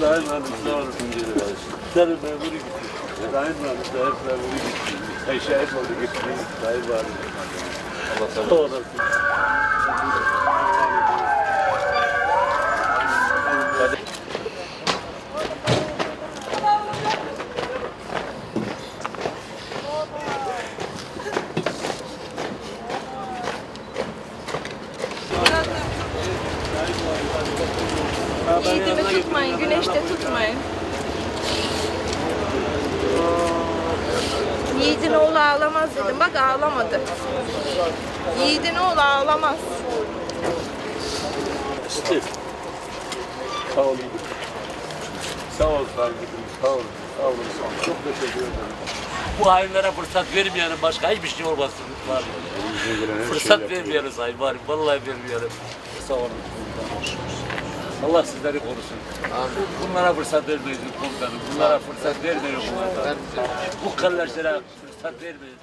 Sayın Hanım sağ olasın geri ver. Senin memuru gitti. Sayın Hanım da hep memuru gitti. Şahit oldu gitti. Sayın Hanım. Allah sağ Yiğidimi tutmayın, güneşte tutmayın. Yiğidin oğlu ağlamaz dedim. Bak ağlamadı. Yiğidin oğlu ağlamaz. Steve. Olun. Sağ ol kardeşim. Sağ olun. Sağ olun. Çok teşekkür ederim. Bu hainlere fırsat vermeyenin başka hiçbir şey olmasın. Var. Fırsat vermeyenin sayın var. Vallahi vermeyenin. Sağ olun. Allah sizleri korusun. Bunlara fırsat vermeyin komutanım. Bunlara fırsat vermeyin komutanım. Bu kardeşlere fırsat vermeyin.